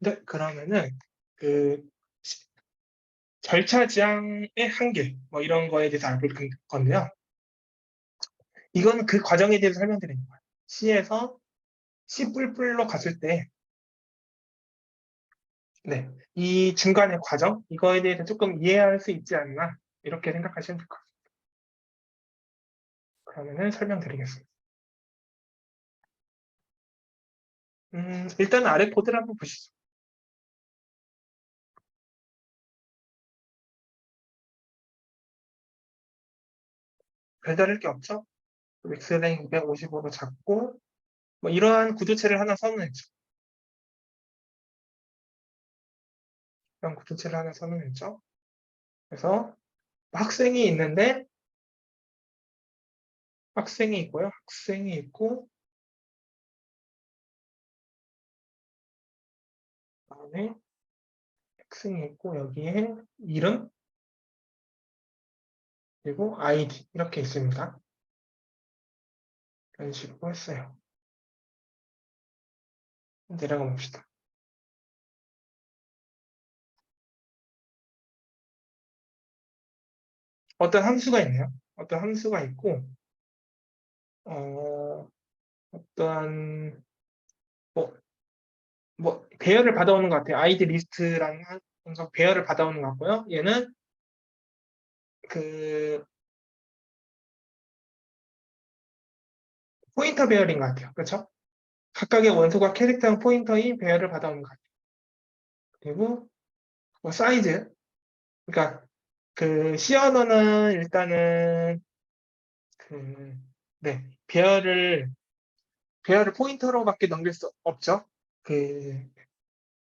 네, 그러면은 그 시- 절차 지향의 한계 뭐 이런 거에 대해서 있을 건데요. 이건 그 과정에 대해서 설명드리는 거예요. C에서 C 뿔뿔로 갔을 때 네, 이 중간의 과정 이거에 대해서 조금 이해할 수 있지 않나 이렇게 생각하시면 될 것 같습니다. 그러면은 설명드리겠습니다. 음, 일단 아래 코드를 한번 보시죠. 별다를 게 없죠? 엑셀랭 255로 잡고 뭐 이러한 구조체를 하나 선언했죠. 이런 구조체를 하나 선언했죠. 그래서 학생이 있는데 학생이 있고요. 학생이 있고 그다음에 학생이 있고 여기에 이름 그리고 아이디 이렇게 있습니다. 이런 식으로 했어요. 내려가 봅시다. 어떤 함수가 있네요. 어떤 함수가 있고 어, 어떤 뭐, 뭐 배열을 받아오는 것 같아요. 아이디 리스트라는 배열을 받아오는 것 같고요. 얘는 그 포인터 배열인 것 같아요. 그렇죠? 각각의 원소가 캐릭터형 포인터인 배열을 받아오는 것 같아요. 그리고 뭐 사이즈 그러니까 그 C 언어는 일단은 그 네, 배열을 배열을 포인터로밖에 넘길 수 없죠. 그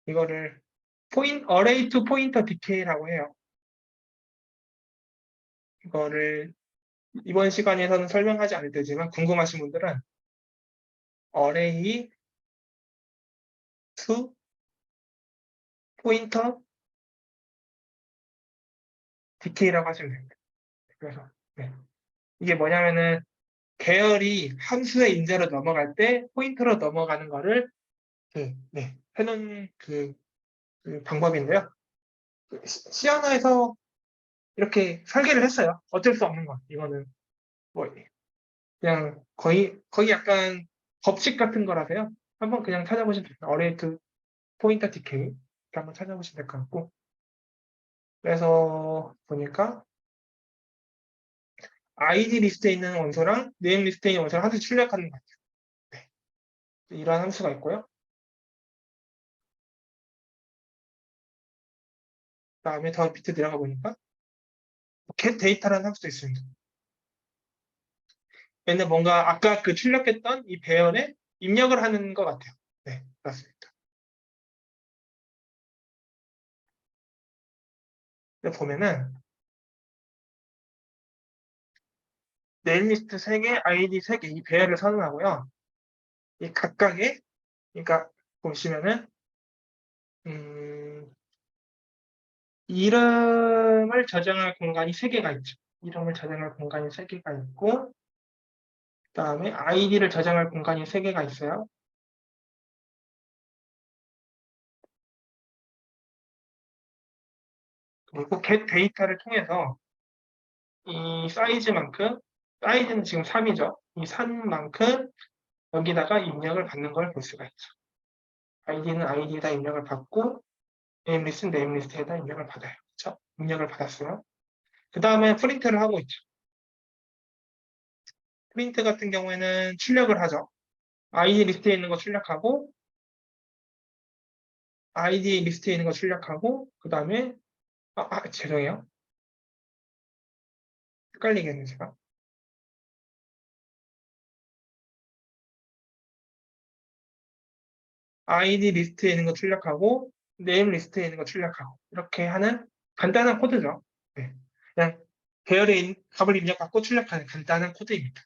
이거를 포인 어레이 투 포인터 디케이라고 해요. 이거를 이번 시간에서는 설명하지 않을 테지만 궁금하신 분들은 어레이 투 포인터 디케이라고 하시면 됩니다. 그래서 네. 이게 뭐냐면은 계열이 함수의 인자로 넘어갈 때 포인터로 넘어가는 거를 그, 네, 해놓은 그, 그 방법인데요. 그 시- C 언어에서 이렇게 설계를 했어요. 어쩔 수 없는 건 이거는 뭐 그냥 거의 거의 약간 법칙 같은 거라서요. 한번 그냥 찾아보시면 됩니다. 어레이트 포인터 디케이 이렇게 한번 찾아보시면 될 것 같고 그래서 보니까 아이디 리스트에 있는 원소랑 네임 리스트에 있는 원소를 함수 출력하는 것 같아요. 네. 이러한 함수가 있고요. 그다음에 더 밑에 내려가 보니까 get 데이터라는 함수도 있습니다. 얘는 뭔가 아까 그 출력했던 이 배열에 입력을 하는 것 같아요. 네, 맞습니다. 보면은 네임리스트 3개, 아이디 3개 이 배열을 선언하고요. 이 각각의 그러니까 보시면은 음, 이름을 저장할 공간이 3개가 있죠. 이름을 저장할 공간이 3개가 있고 그 다음에 아이디를 저장할 공간이 3개가 있어요. 그리고 get 데이터를 통해서 이 사이즈만큼 사이즈는 지금 3이죠. 이 3만큼 여기다가 입력을 받는 걸 볼 수가 있죠. 아이디는 아이디에다 입력을 받고 네임리스트는 네임리스트에다 입력을 받아요. 그렇죠? 입력을 받았어요. 그 다음에 프린트를 하고 있죠. 프린트 같은 경우에는 출력을 하죠. 아이디 리스트에 있는 거 출력하고 아이디 리스트에 있는 거 출력하고 그 다음에 아, 아, 죄송해요. 헷갈리겠네 제가. 아이디 리스트에 있는 거 출력하고 네임 리스트에 있는 거 출력하고 이렇게 하는 간단한 코드죠. 네. 그냥 배열에 값을 입력하고 출력하는 간단한 코드입니다.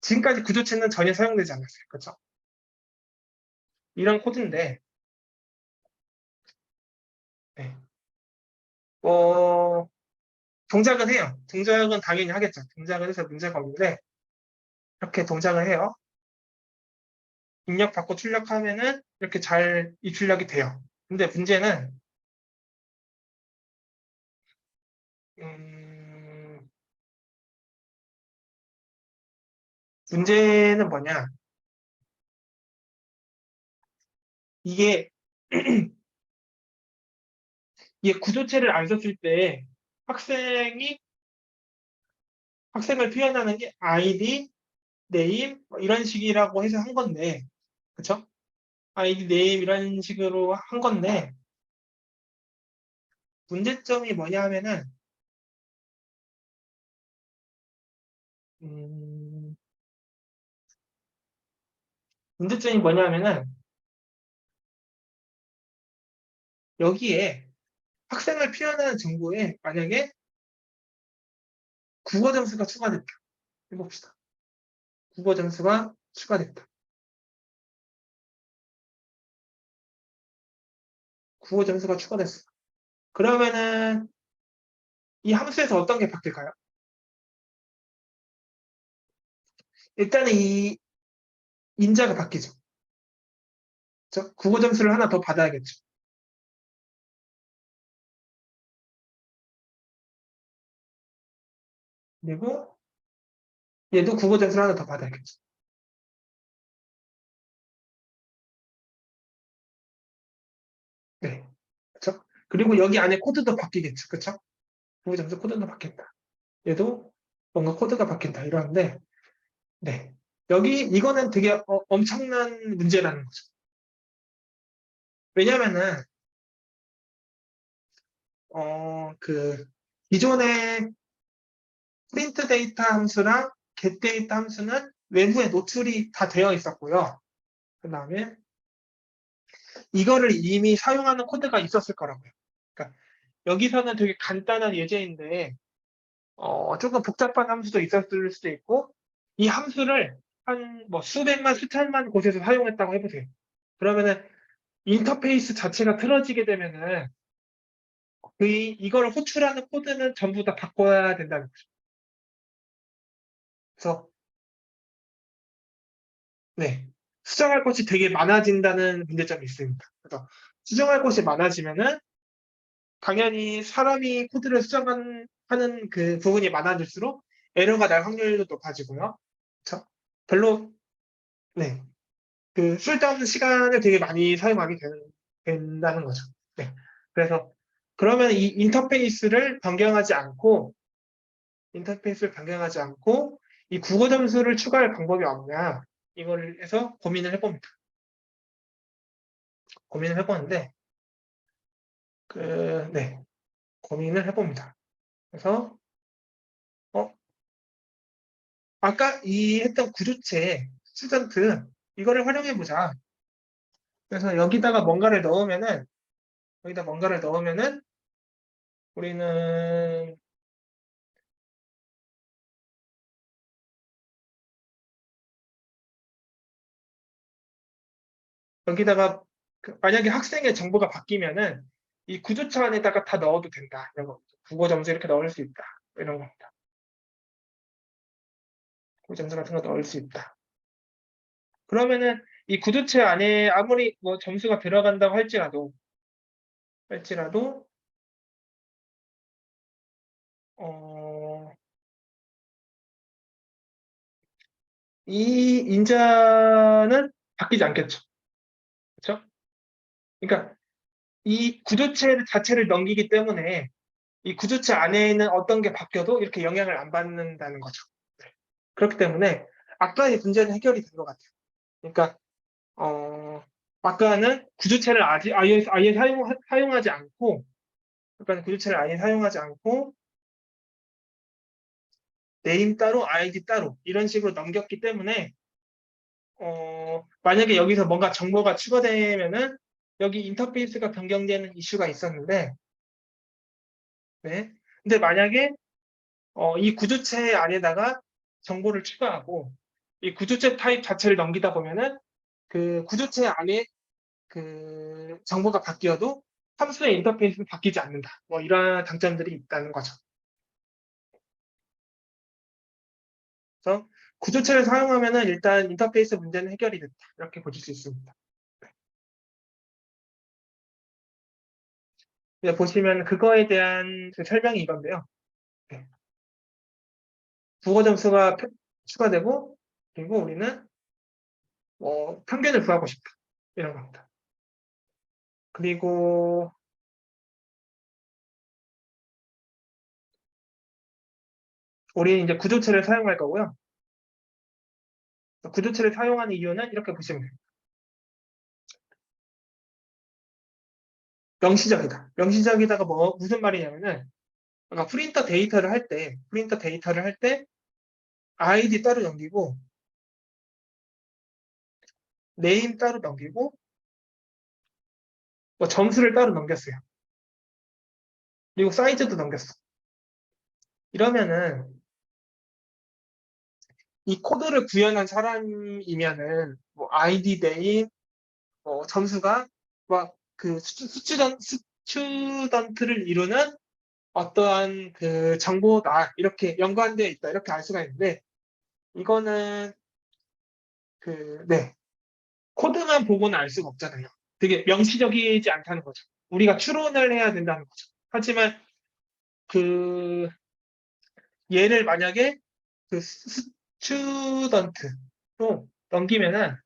지금까지 구조체는 전혀 사용되지 않았어요. 그렇죠? 이런 코드인데 네. 어, 동작은 해요. 동작은 당연히 하겠죠. 동작을 해서 문제가 없는데 이렇게 동작을 해요. 입력 받고 출력하면은 이렇게 잘 입출력이 돼요. 근데 문제는 음, 문제는 뭐냐? 이게 이게 구조체를 안 썼을 때 학생이 학생을 표현하는 게 아이디, 네임 뭐 이런 식이라고 해서 한 건데, 그쵸? 아이디, 네임 이런 식으로 한 건데 문제점이 뭐냐 하면은 음, 문제점이 뭐냐 하면은 여기에 학생을 표현하는 정보에 만약에 국어 점수가 추가됐다. 해봅시다. 국어 점수가 추가됐다. 국어 점수가 추가됐어. 그러면은 이 함수에서 어떤 게 바뀔까요? 일단은 이 인자가 바뀌죠. 그렇죠? 국어 점수를 하나 더 받아야겠죠. 그리고 얘도 국어 점수를 하나 더 받아야겠죠. 그리고 여기 안에 코드도 바뀌겠죠. 그렇죠? 국어 점수 코드도 바뀐다. 얘도 뭔가 코드가 바뀐다. 이러는데 네. 여기 이거는 되게 어, 엄청난 문제라는 거죠. 왜냐면은 어, 그 기존의 프린트 데이터 함수랑 get 데이터 함수는 외부에 노출이 다 되어 있었고요. 그 다음에 이거를 이미 사용하는 코드가 있었을 거라고요. 여기서는 되게 간단한 예제인데 어, 조금 복잡한 함수도 있었을 수도 있고 이 함수를 한 뭐 수백만 수천만 곳에서 사용했다고 해보세요. 그러면은 인터페이스 자체가 틀어지게 되면은 그 이거를 호출하는 코드는 전부 다 바꿔야 된다는 거죠. 그래서 네 수정할 것이 되게 많아진다는 문제점이 있습니다. 그래서 수정할 것이 많아지면은 당연히 사람이 코드를 수정하는 그 부분이 많아질수록 에러가 날 확률도 높아지고요. 그렇죠? 별로 네. 그 쓸데없는 시간을 되게 많이 사용하게 되는, 된다는 거죠. 네. 그래서 그러면 이 인터페이스를 변경하지 않고 인터페이스를 변경하지 않고 이 국어 점수를 추가할 방법이 없냐 이걸 해서 고민을 해봅니다. 고민을 해보는데 그 네. 고민을 해봅니다. 그래서 어 아까 이 했던 구조체 스튜던트 이거를 활용해 보자. 그래서 여기다가 뭔가를 넣으면은 여기다 뭔가를 넣으면은 우리는 여기다가 그 만약에 학생의 정보가 바뀌면은 이 구조차 안에다가 다 넣어도 된다. 이런 거. 국어 점수 이렇게 넣을 수 있다. 이런 겁니다. 국어 점수 같은 거 넣을 수 있다. 그러면은 이 구조체 안에 아무리 뭐 점수가 들어간다고 할지라도 할지라도 어, 이 인자는 바뀌지 않겠죠. 그렇죠? 그러니까 이 구조체 자체를 넘기기 때문에 이 구조체 안에 있는 어떤 게 바뀌어도 이렇게 영향을 안 받는다는 거죠. 네. 그렇기 때문에 아까의 문제는 해결이 된 것 같아요. 그러니까 어, 아까는 구조체를 아예, 아예, 아예 사용, 사용하지 않고 아까는 구조체를 아예 사용하지 않고 네임 따로 아이디 따로 이런 식으로 넘겼기 때문에 어, 만약에 여기서 뭔가 정보가 추가되면은 여기 인터페이스가 변경되는 이슈가 있었는데 네. 근데 만약에 어, 이 구조체 안에다가 정보를 추가하고 이 구조체 타입 자체를 넘기다 보면은 그 구조체 안에 그 정보가 바뀌어도 함수의 인터페이스는 바뀌지 않는다. 뭐 이러한 장점들이 있다는 거죠. 그래서 구조체를 사용하면은 일단 인터페이스 문제는 해결이 됐다. 이렇게 보실 수 있습니다. 보시면 그거에 대한 그 설명이 이건데요. 네. 국어 점수가 표- 추가되고 그리고 우리는 뭐 평균을 구하고 싶다 이런 겁니다. 그리고 우리 이제 구조체를 사용할 거고요. 구조체를 사용하는 이유는 이렇게 보시면 됩니다. 명시적이다. 명시적이다가 뭐 무슨 말이냐면은 아까 프린터 데이터를 할 때 프린터 데이터를 할 때 아이디 따로 넘기고 네임 따로 넘기고 뭐 점수를 따로 넘겼어요. 그리고 사이즈도 넘겼어. 이러면은 이 코드를 구현한 사람이면은 뭐 아이디 네임 뭐 점수가 막 그 스튜던 스튜던트를 이루는 어떠한 그 정보다 이렇게 연관되어 있다 이렇게 알 수가 있는데 이거는 그 네 코드만 보고는 알 수가 없잖아요. 되게 명시적이지 않다는 거죠. 우리가 추론을 해야 된다는 거죠. 하지만 그 얘를 만약에 그 스튜던트로 넘기면은 어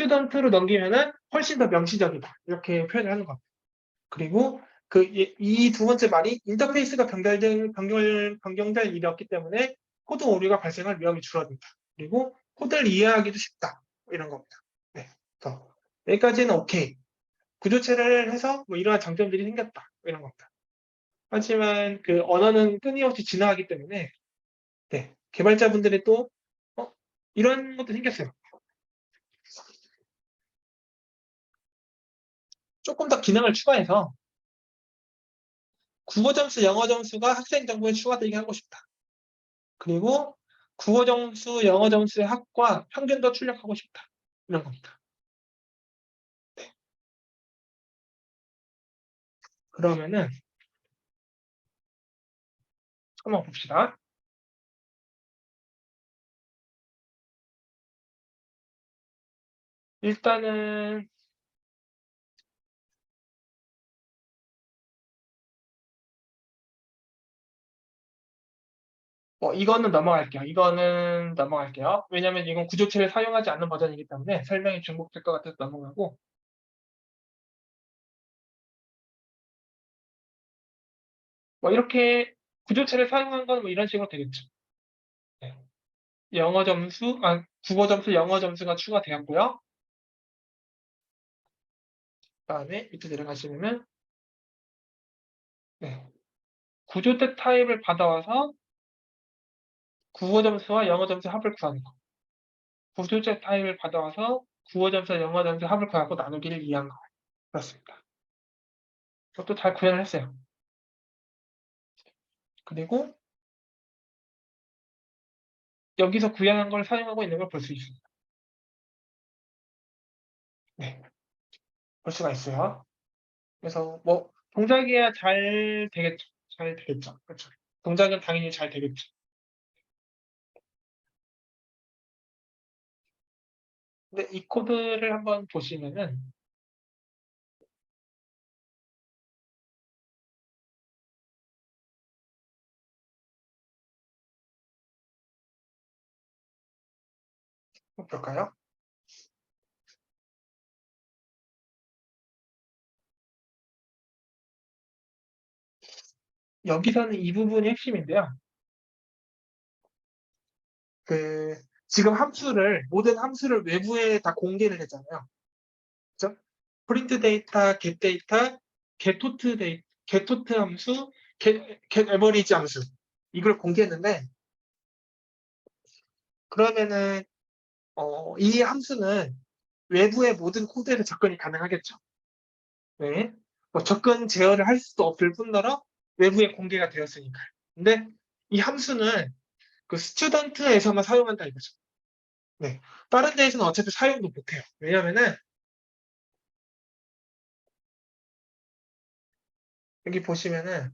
스튜던트로 넘기면은 훨씬 더 명시적이다 이렇게 표현을 하는 겁니다. 그리고 그 이 두 번째 말이 인터페이스가 변경될 변경 변경될 일이 없기 때문에 코드 오류가 발생할 위험이 줄어든다. 그리고 코드를 이해하기도 쉽다 이런 겁니다. 네, 그래서 여기까지는 오케이. 구조체를 해서 뭐 이러한 장점들이 생겼다 이런 겁니다. 하지만 그 언어는 끊임없이 진화하기 때문에 네, 개발자분들이 또 어, 이런 것도 생겼어요. 조금 더 기능을 추가해서 국어 점수, 영어 점수가 학생 정보에 추가되게 하고 싶다. 그리고 국어 점수, 영어 점수의 합과 평균도 출력하고 싶다. 이런 겁니다. 네. 그러면은 한번 봅시다. 일단은 어, 이거는 넘어갈게요. 이거는 넘어갈게요. 왜냐면 이건 구조체를 사용하지 않는 버전이기 때문에 설명이 중복될 것 같아서 넘어가고 뭐 이렇게 구조체를 사용한 건 뭐 이런 식으로 되겠죠. 네. 영어 점수, 아, 국어 점수, 영어 점수가 추가되었고요. 그 다음에 밑에 내려가시면은 네. 구조대 타입을 받아와서 국어 점수와 영어 점수 합을 구하는 거. 구조대 타입을 받아와서 국어 점수와 영어 점수 합을 구하고 나누기를 이해한 거. 그렇습니다. 이것도 잘 구현을 했어요. 그리고 여기서 구현한 걸 사용하고 있는 걸 볼 수 있습니다. 네. 볼 수가 있어요. 그래서 뭐 동작이야 잘 되겠죠. 잘 되겠죠. 그렇죠. 동작은 당연히 잘 되겠죠. 근데 이 코드를 한번 보시면은 볼까요? 여기서는 이 부분이 핵심인데요. 그 지금 함수를 모든 함수를 외부에 다 공개를 했잖아요. 그죠? 프린트 데이터, get 데이터, get토트 데이 get토트 함수, get average 함수 이걸 공개했는데 그러면은 어, 이 함수는 외부의 모든 코드에서 접근이 가능하겠죠. 네. 뭐 접근 제어를 할 수도 없을 뿐더러 외부에 공개가 되었으니까요. 근데 이 함수는 그 스튜던트에서만 사용한다 이거죠. 네. 다른 데에서는 어차피 사용도 못해요. 왜냐면은 여기 보시면은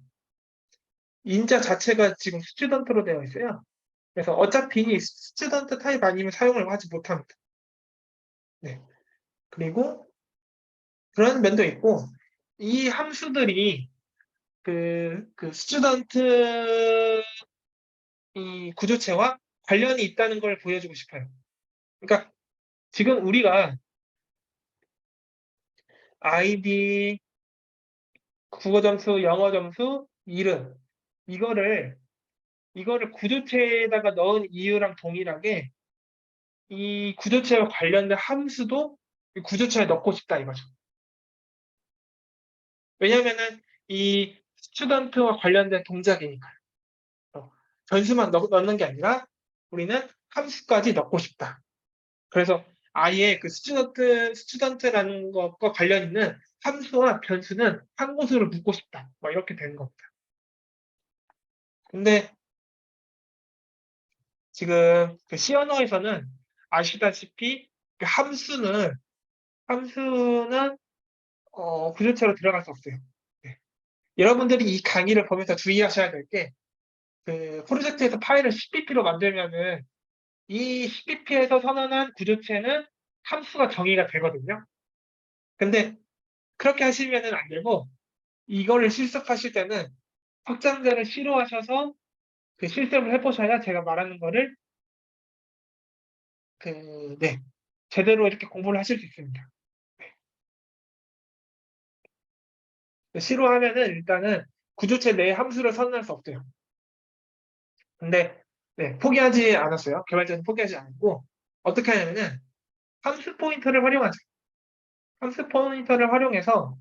인자 자체가 지금 스튜던트로 되어 있어요. 그래서 어차피 스튜던트 타입 아니면 사용을 하지 못합니다. 네. 그리고 그런 면도 있고 이 함수들이 그, 그 스튜던트 이 구조체와 관련이 있다는 걸 보여주고 싶어요. 그러니까 지금 우리가 아이디, 국어 점수, 영어 점수, 이름 이거를 이거를 구조체에다가 넣은 이유랑 동일하게 이 구조체와 관련된 함수도 이 구조체에 넣고 싶다 이거죠. 왜냐면은 이 스튜던트와 관련된 동작이니까요. 어, 변수만 넣, 넣는 게 아니라 우리는 함수까지 넣고 싶다. 그래서 아예 그 스튜던트, 스튜던트라는 것과 관련 있는 함수와 변수는 한 곳으로 묶고 싶다. 뭐 이렇게 되는 겁니다. 근데 지금 그 C 언어에서는 아시다시피 그 함수는 함수는 어, 구조체로 들어갈 수 없어요. 네. 여러분들이 이 강의를 보면서 주의하셔야 될 게 그 프로젝트에서 파일을 10bp로 만들면은 이 10bp에서 선언한 구조체는 함수가 정의가 되거든요. 근데 그렇게 하시면은 안 되고 이거를 실습하실 때는 확장자를 싫어하셔서 그 실습을 해보셔야 제가 말하는 거를 그, 네, 제대로 이렇게 공부를 하실 수 있습니다. 네. 싫어하면은 일단은 구조체 내에 함수를 선언할 수 없대요. 근데 네, 포기하지 않았어요. 개발자는 포기하지 않고 어떻게 하냐면은 함수 포인터를 활용하죠. 함수 포인터를 활용해서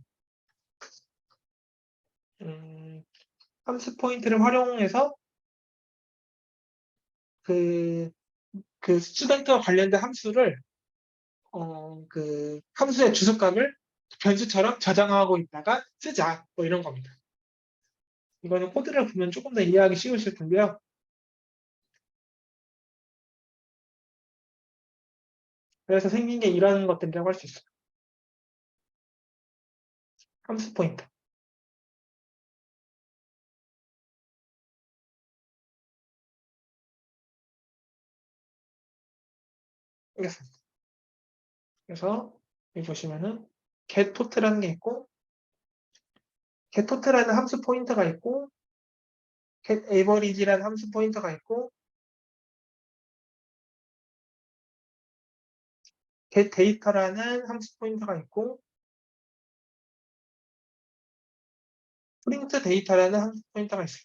음, 함수 포인트를 활용해서 그, 그 스튜던트와 관련된 함수를 어, 그 함수의 주소값을 변수처럼 저장하고 있다가 쓰자 뭐 이런 겁니다. 이거는 코드를 보면 조금 더 이해하기 쉬우실 텐데요. 그래서 생긴 게 이런 것들이라고 할 수 있어요. 함수 포인터. 알겠습니다. 그래서 여기 보시면은 getTotal라는 게 있고 getTotal라는 함수 포인터가 있고 getAverage라는 함수 포인터가 있고 getData라는 함수 포인터가 있고 printData라는 함수 포인터가 있어요.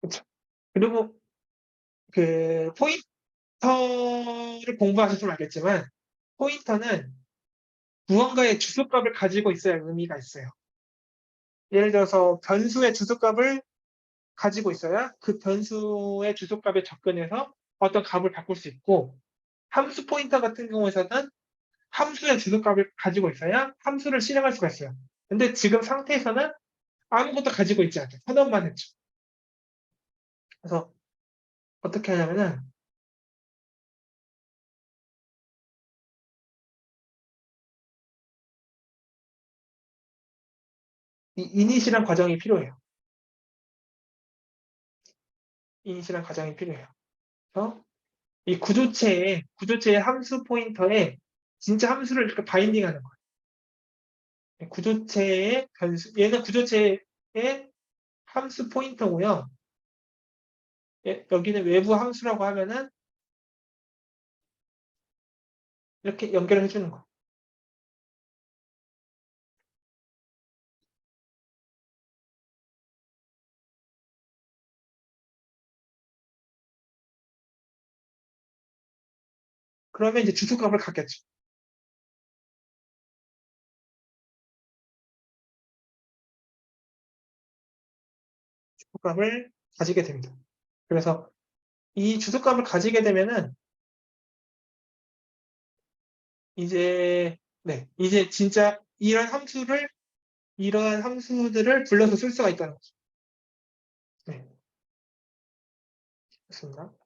그렇죠. 그리고 그 포인터를 공부하셨으면 알겠지만 포인터는 무언가의 주소값을 가지고 있어야 의미가 있어요. 예를 들어서 변수의 주소값을 가지고 있어야 그 변수의 주소값에 접근해서 어떤 값을 바꿀 수 있고 함수 포인터 같은 경우에서는 함수의 주소값을 가지고 있어야 함수를 실행할 수가 있어요. 근데 지금 상태에서는 아무것도 가지고 있지 않죠. 선언만 했죠. 그래서 어떻게 하냐면은 이 이닛이란 과정이 필요해요. 이닛이란 과정이 필요해요. 그래서 이 구조체에 구조체의 함수 포인터에 진짜 함수를 이렇게 바인딩하는 거예요. 구조체의 변수 얘는 구조체의 함수 포인터고요. 예, 여기는 외부 함수라고 하면은 이렇게 연결을 해주는 거. 그러면 이제 주소값을 갖겠죠. 주소값을 가지게 됩니다. 그래서 이 주소값을 가지게 되면은 이제 네 이제 진짜 이런 함수를 이러한 함수들을 불러서 쓸 수가 있다는 거죠. 네. 좋습니다.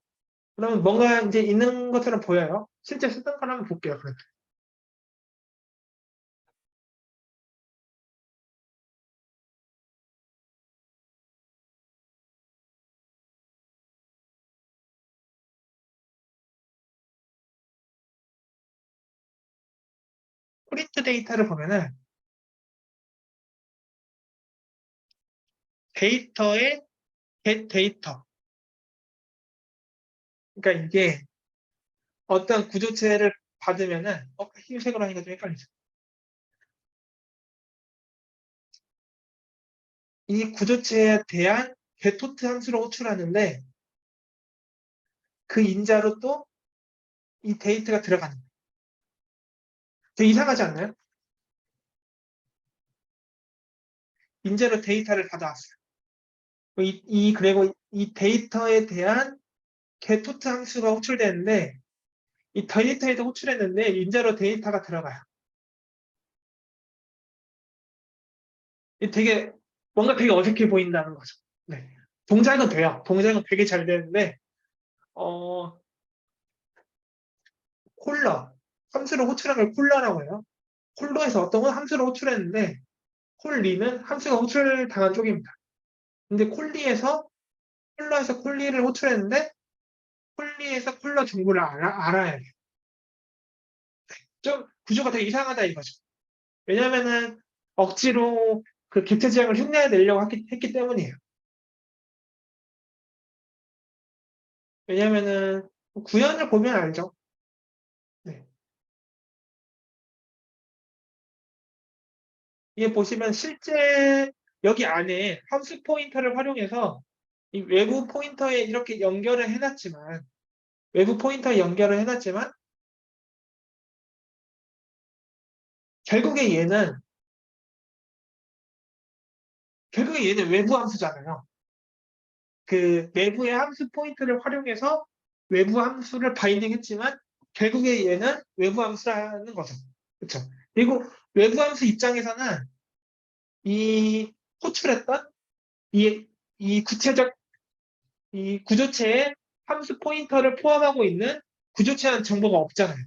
그러면 뭔가 이제 있는 것처럼 보여요. 실제 쓰던 걸 한번 볼게요. 그래도. 프린트 데이터를 보면은 데이터의 get 데이터 그러니까 이게 어떤 구조체를 받으면은 어, 흰색으로 하니까 좀 헷갈리죠. 이 구조체에 대한 게토트 함수를 호출하는데 그 인자로 또 이 데이터가 들어가는 거예요. 이상하지 않나요? 인자로 데이터를 받아왔어요. 이, 이 그리고 이 데이터에 대한 게토트 함수가 호출되는데 이 데이터에도 호출했는데 인자로 데이터가 들어가요. 이 되게 뭔가 되게 어색해 보인다는 거죠. 네. 동작은 돼요. 동작은 되게 잘 되는데 어 콜러 함수를 호출한 걸 콜러라고 해요. 콜러에서 어떤 건 함수를 호출했는데 콜리는 함수가 호출당한 쪽입니다. 근데 콜리에서 콜러에서 콜리를 호출했는데 콜리에서 콜러 정보를 알아, 알아야 돼요. 좀 구조가 되게 이상하다 이거죠. 왜냐면은 억지로 그 객체 지향을 흉내내려고 했기, 했기 때문이에요. 왜냐면은 구현을 보면 알죠. 네. 이게 보시면 실제 여기 안에 함수 포인터를 활용해서 이 외부 포인터에 이렇게 연결을 해놨지만 외부 포인터에 연결을 해놨지만 결국에 얘는 결국에 얘는 외부 함수잖아요. 그 내부의 함수 포인트를 활용해서 외부 함수를 바인딩 했지만 결국에 얘는 외부 함수라는 거죠. 그렇죠? 그리고 외부 함수 입장에서는 이 호출했던 이, 이 구체적 이 구조체에 함수 포인터를 포함하고 있는 구조체한 정보가 없잖아요.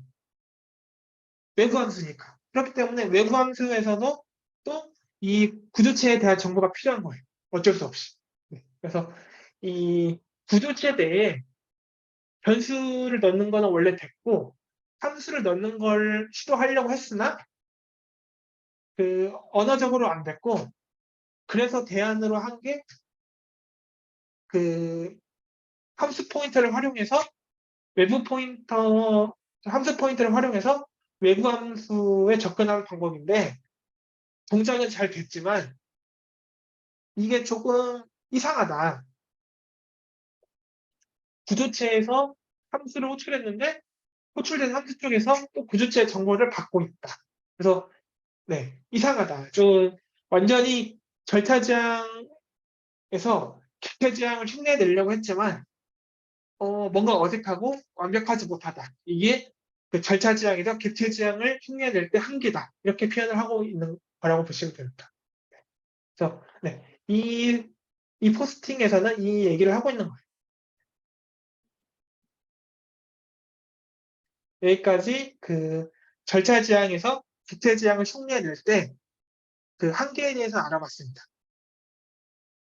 외부 함수니까. 그렇기 때문에 외부 함수에서도 또 이 구조체에 대한 정보가 필요한 거예요. 어쩔 수 없이. 네. 그래서 이 구조체 내에 변수를 넣는 거는 원래 됐고 함수를 넣는 걸 시도하려고 했으나 그 언어적으로 안 됐고 그래서 대안으로 한 게 그 함수 포인터를 활용해서 외부 포인터 함수 포인터를 활용해서 외부 함수에 접근하는 방법인데 동작은 잘 됐지만 이게 조금 이상하다. 구조체에서 함수를 호출했는데 호출된 함수 쪽에서 또 구조체 정보를 받고 있다. 그래서 네 이상하다. 좀 완전히 절차 지향에서 객체 지향을 흉내내려고 했지만 어, 뭔가 어색하고 완벽하지 못하다. 이게 그 절차 지향에서 객체 지향을 흉내낼 때 한계다. 이렇게 표현을 하고 있는 거라고 보시면 됩니다. 그래서 네, 이, 이 포스팅에서는 이 얘기를 하고 있는 거예요. 여기까지 그 절차 지향에서 객체 지향을 흉내낼 때 그 한계에 대해서 알아봤습니다.